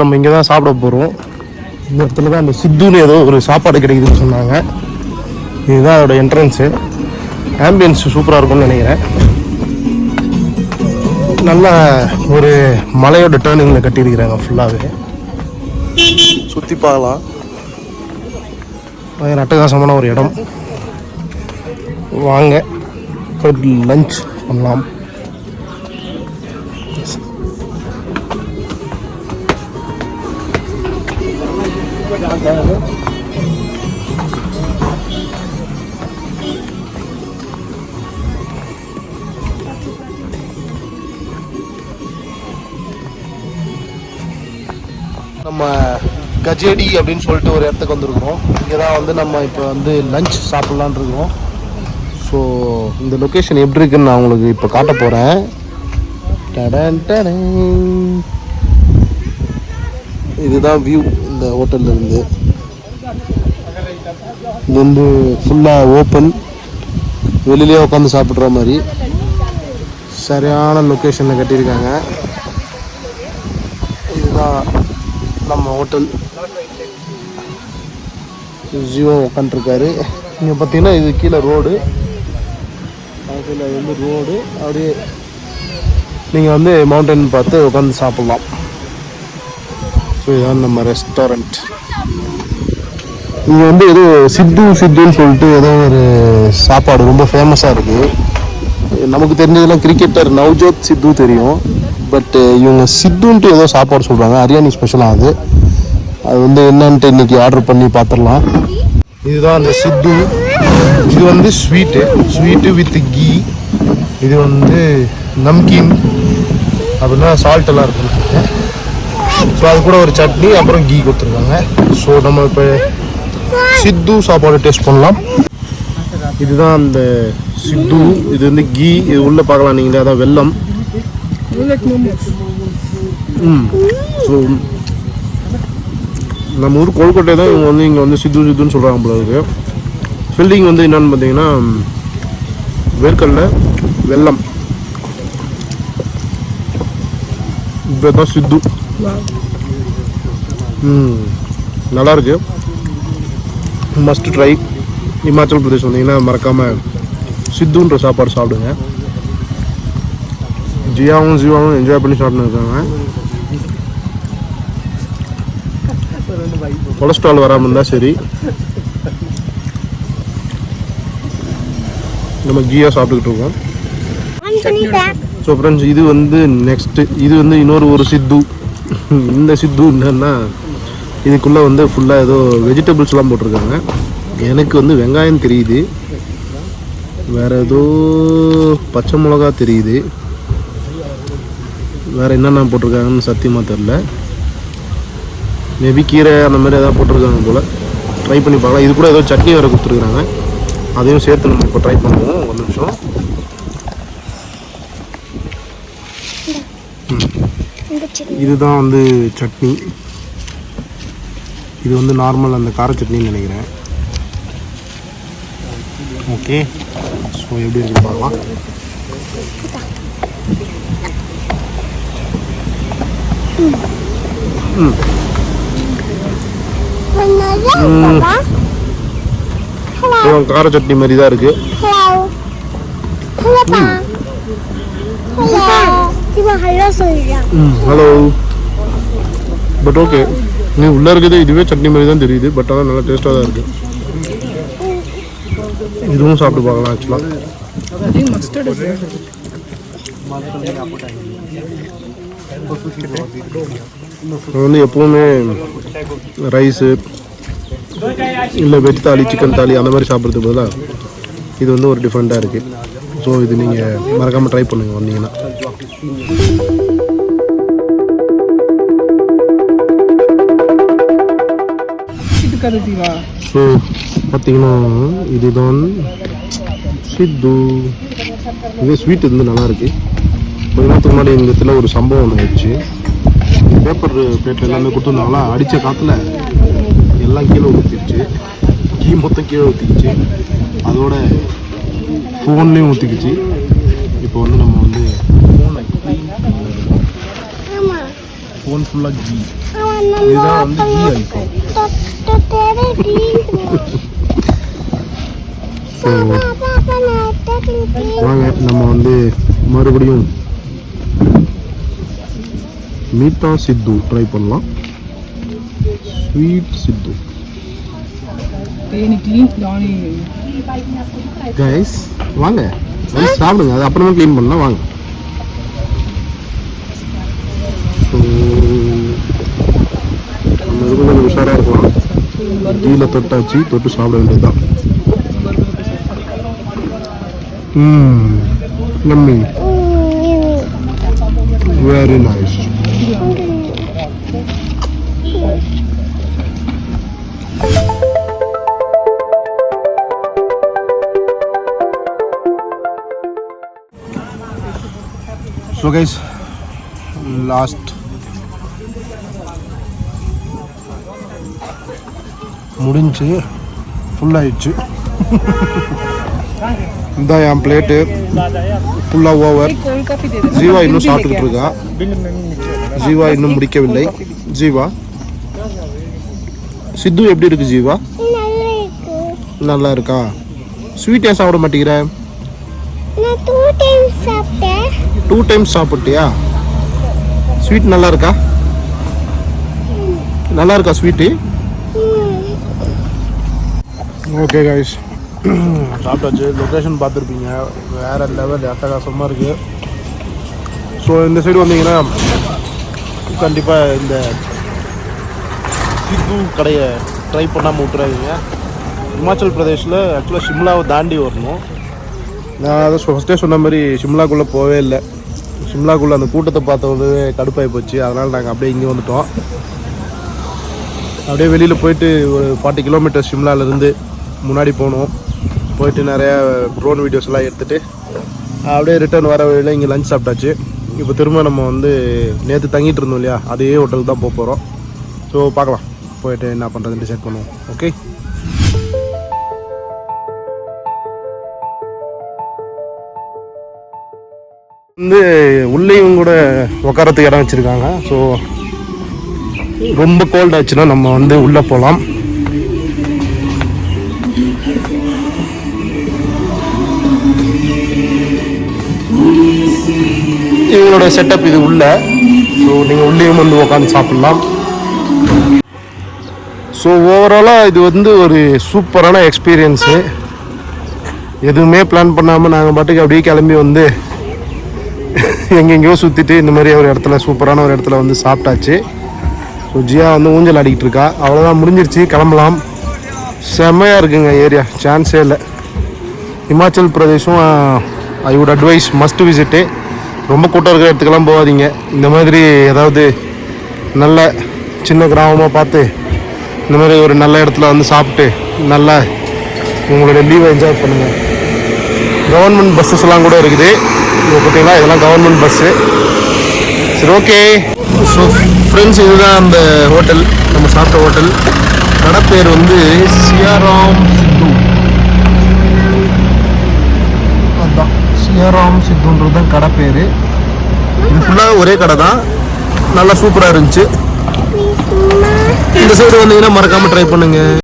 நம்ம இங்கே தான் சாப்பிட போகிறோம் இந்த இடத்துல தான் அந்த சித்துன்னு ஏதோ ஒரு சாப்பாடு கிடைக்குதுன்னு சொன்னாங்க. இதுதான் அதோட என்ட்ரன்ஸு ஆம்பியன்ஸ் சூப்பராக இருக்கும்னு நினைக்கிறேன். நல்ல ஒரு மலையோட டேர்னிங்கில் கட்டியிருக்கிறாங்க ஃபுல்லாகவே சுற்றி பார்க்கலாம். பயங்கர அட்டகாசமான ஒரு இடம். வாங்க லஞ்ச் பண்ணலாம். நம்ம கஜேடி அப்படின்னு சொல்லிட்டு ஒரு இடத்துக்கு வந்திருக்கிறோம். இங்கே தான் வந்து நம்ம இப்போ வந்து லஞ்ச் சாப்பிட்லான் இருக்கிறோம். ஸோ இந்த லொக்கேஷன் எப்படி இருக்குன்னு நான் உங்களுக்கு இப்போ காட்ட போகிறேன் இதுதான் வியூ இந்த ஹோட்டல்ல இருந்து. இது வந்து ஃபுல்லாக ஓப்பன் வெளியிலே உட்காந்து சாப்பிட்ற மாதிரி. சரியான லொக்கேஷனில் கட்டியிருக்காங்க. இதுதான் நம்ம ஹோட்டல் ஜியோ உட்காந்துருக்காரு இங்கே பார்த்தீங்கன்னா இது கீழே ரோடு கீழே அது வந்து ரோடு அப்படியே நீங்கள் வந்து மவுண்டன் பார்த்து உட்காந்து சாப்பிட்லாம். இதுதான் நம்ம ரெஸ்டாரண்ட் இங்கே வந்து ஏதோ சித்து சித்துன்னு சொல்லிட்டு ஏதோ ஒரு சாப்பாடு ரொம்ப ஃபேமஸாக இருக்குது நமக்கு தெரிஞ்சதெல்லாம் கிரிக்கெட்டர் நவ்ஜோத் சித்து தெரியும். பட் இவங்க சித்துன்ட்டு ஏதோ சாப்பாடு சொல்கிறாங்க ஹரியானி ஸ்பெஷலாக அது. அது வந்து என்னன்ட்டு இன்னைக்கு ஆர்டர் பண்ணி பார்த்துடலாம் இதுதான் அந்த சித்து. இது வந்து ஸ்வீட்டு ஸ்வீட்டு வித் கீ இது வந்து நம்கீன் அப்படின்னா சால்ட் எல்லாம் இருக்கும் ஸோ அது கூட ஒரு சட்னி அப்புறம் கீ கொடுத்துருக்காங்க. ஸோ நம்ம இப்போ சித்து சாப்பாடு டேஸ்ட் பண்ணலாம். இதுதான் அந்த சித்து. இது வந்து கீ. இது உள்ளே பார்க்கலாம் நீங்களே. அதான் வெல்லம். ம். ஸோ நம்ம ஊர் கொல்கட்டை தான் இவங்க வந்து இங்கே வந்து சித்து சித்துன்னு சொல்கிறாங்க போல இருக்கு. ஃபில்லிங் வந்து என்னென்னு பார்த்தீங்கன்னா வேர்க்கல்ல வெல்லம். இப்போ தான் சித்து. ம் நல்லா இருக்கு. மஸ்ட் ட்ரை இமாச்சல் பிரதேஷ் வந்தீங்கன்னா மறக்காமல் சித்துன்ற சாப்பாடு சாப்பிடுங்க. ஜியாவும் ஜீவாவும் என்ஜாய் பண்ணி சாப்பிட்டு இருக்காங்க கொலஸ்ட்ரால் வராமல் இருந்தால் சரி. நம்ம கீயாக சாப்பிட்டுக்கிட்டு இருக்கோம். ஸோ ஃப்ரெண்ட்ஸ் இது வந்து நெக்ஸ்ட்டு இது வந்து இன்னொரு ஒரு சித்து. இந்த சித்து என்னன்னா இதுக்குள்ளே வந்து ஃபுல்லாக ஏதோ வெஜிடபிள்ஸ்லாம் போட்டிருக்காங்க. எனக்கு வந்து வெங்காயம் தெரியுது. வேற ஏதோ பச்சை மிளகா தெரியுது. வேற என்னென்ன போட்டிருக்காங்கன்னு சத்தியமாக தெரில மேபி கீரை அந்த மாதிரி ஏதாவது போட்டிருக்காங்க போல். ட்ரை பண்ணி பார்க்கலாம். இது கூட ஏதோ சட்னி வேறு கொடுத்துருக்குறாங்க. அதையும் சேர்த்து நம்ம இப்போ ட்ரை பண்ணுவோம். ஒரு நிமிஷம். இதுதான் வந்து சட்னி. இது வந்து நார்மல் அந்த கார சட்னின்னு நினைக்கிறேன். ஓகே ஸோ எப்படி இருக்கு பார்க்கலாம். கார சட்னி மாதிரி தான் இருக்குது ஹலோ பட் ஓகே நீ உள்ளே இருக்குது இதுவே சட்னி மாதிரி தான் தெரியுது பட் ஆனால் நல்லா டேஸ்ட்டாக தான் இருக்குது இதுவும் சாப்பிட்டு பார்க்கலாம் ஆக்சுவலாக வந்து எப்போவுமே ரைஸு இல்லை வெஜ் தாலி சிக்கன் தாலி அந்த மாதிரி சாப்பிட்றதுக்கு பதிலாக இது வந்து ஒரு டிஃப்ரெண்ட்டாக இருக்குது ஸோ இது நீங்கள் மறக்காமல் ட்ரை பண்ணுங்கள் வந்தீங்கன்னா. ஸோ பார்த்தீங்கன்னா இதுதான் சித்து. இது ஸ்வீட் வந்து நல்லாயிருக்கு கொஞ்ச நேரத்துக்கு முன்னாடி இந்த இடத்துல ஒரு சம்பவம் ஒன்று ஆயிடுச்சு. பேப்பர் பிளேட் எல்லாமே கொடுத்துருந்தாங்களா? அடித்த காற்றுல எல்லாம் கீழே ஊற்றிடுச்சு கீ மொத்தம் கீழே ஊற்றிடுச்சு அதோட ஃபோன்லேயும் ஊற்றிக்கிச்சு இப்போ வந்து நம்ம வந்து ஃபோனை க்ளீன் ஃபோன் ஃபுல்லாக கீ அவன் இதுதான் வந்து கீ ஐஃபோன் தொட்டதே ஸோ பாப்பா அப்பா நான் டேக்கிங் வாங்க நம்ம வந்து மறுபடியும் மீட்டா சித்து ட்ரை பண்ணலாம் ஸ்வீட் சித்து தேனி க்ளீன் தானி கைஸ் வாங்க. வந்து சாப்பிடுங்க. அது அப்புறமா க்ளீன் பண்ணலாம். வாங்க. ஸோ நம்ம கொஞ்சம் உஷாராக இருக்கலாம். கீழே தொட்டாச்சு தொட்டு சாப்பிட வேண்டியதுதான். ம். நம்மி very nice so guys last முடிஞ்சு ஃபுல் ஆயிடுச்சு. இந்த என் பிளேட்டு ஃபுல்லாக ஓவர் ஜீவா இன்னும் சாப்பிட்டுக்கிட்டு இருக்கா? ஜீவா இன்னும் முடிக்கவில்லை. ஜீவா? சித்து எப்படி இருக்கு ஜீவா? நல்லா இருக்கு. நல்லா இருக்கா? ஸ்வீட் ஏன் சாப்பிட மாட்டேங்கிற? நான் டூ டைம்ஸ் சாப்பிட்டேன். டூ டைம்ஸ் சாப்பிட்டியா? ஸ்வீட் நல்லா இருக்கா நல்லா இருக்கா ஸ்வீட்டு ஓகே கைஸ் சாப்பிட்டாச்சு. லொக்கேஷன் பார்த்துருப்பீங்க. வேற லெவல் அட்டகாசமாக இருக்கு. ஸோ இந்த சைடு வந்தீங்கன்னா கண்டிப்பாக இந்த சித்து கடையை ட்ரை பண்ணாமல் விட்டுறாதீங்க. இமாச்சல் பிரதேஷில் ஆக்சுவலாக சிம்லாவை தாண்டி வரணும். நான் அதை ஃபஸ்ட்டே சொன்ன மாதிரி சிம்லாக்குள்ளே போவே இல்லை. சிம்லாக்குள்ளே அந்த கூட்டத்தை பார்த்தது கடுப்பாகி போச்சு. அதனால் நாங்கள் அப்படியே இங்கே வந்துட்டோம். அப்படியே வெளியில் போயிட்டு ஒரு ஃபார்ட்டி கிலோமீட்டர் சிம்லாலேருந்து முன்னாடி போனோம். போயிட்டு நிறையா ட்ரோன் வீடியோஸ்லாம் எடுத்துகிட்டு அப்படியே ரிட்டர்ன் வர வழியில் இங்கே லஞ்ச் சாப்பிட்டாச்சு. இப்போ திரும்ப நம்ம வந்து நேற்று தங்கிட்டு இருந்தோம் இல்லையா? அதே ஹோட்டல் தான் போக போகிறோம் ஸோ பார்க்கலாம். போயிட்டு என்ன பண்ணுறதுன்னு டிசைட் பண்ணுவோம். ஓகே வந்து உள்ளேயும் கூட உட்காரத்துக்கு இடம் வச்சுருக்காங்க. ஸோ ரொம்ப கோல்ட் ஆச்சுன்னா நம்ம வந்து உள்ளே போகலாம் இவங்களோட செட்டப் இது உள்ள. ஸோ நீங்கள் உள்ளேயும் வந்து உட்காந்து சாப்பிட்லாம். ஸோ ஓவராலாக இது வந்து ஒரு சூப்பரான எக்ஸ்பீரியன்ஸு எதுவுமே பிளான் பண்ணாமல் நாங்கள் பாட்டுக்கு அப்படியே கிளம்பி வந்து எங்கெங்கேயோ சுற்றிட்டு இந்த மாதிரி ஒரு இடத்துல சூப்பரான ஒரு இடத்துல வந்து சாப்பிட்டாச்சு. ஸோ ஜியா வந்து ஊஞ்சல் ஆடிக்கிட்டு இருக்கா. அவ்வளோதான் முடிஞ்சிருச்சு. கிளம்பலாம். செம்மையாக இருக்குங்க ஏரியா. சான்ஸே இல்லை. Himachal பிரதேஷும் I would advise must visit ரொம்ப கூட்டம் இருக்கிற இடத்துக்கெல்லாம் போகாதீங்க. இந்த மாதிரி ஏதாவது நல்ல சின்ன கிராமமாக பார்த்து இந்த மாதிரி ஒரு நல்ல இடத்துல வந்து சாப்பிட்டு நல்லா உங்களுடைய லீவை என்ஜாய் பண்ணுங்கள் கவர்மெண்ட் பஸ்ஸஸ்லாம் கூட இருக்குது. இப்போ பார்த்தீங்கன்னா இதெல்லாம் கவர்மெண்ட் பஸ்ஸு சரி ஓகே ஸோ ஃப்ரெண்ட்ஸ் இதுதான் அந்த ஹோட்டல் நம்ம சாப்பிட்ட ஹோட்டல் கடை பேர் வந்து சியாராம் சித்து. அதான் சியாராம் சித்துன்றது தான் கடை பேர் இது ஃபுல்லாக ஒரே கடை தான். நல்லா சூப்பராக இருந்துச்சு. இந்த சைடு வந்தீங்கன்னா மறக்காமல் ட்ரை பண்ணுங்கள்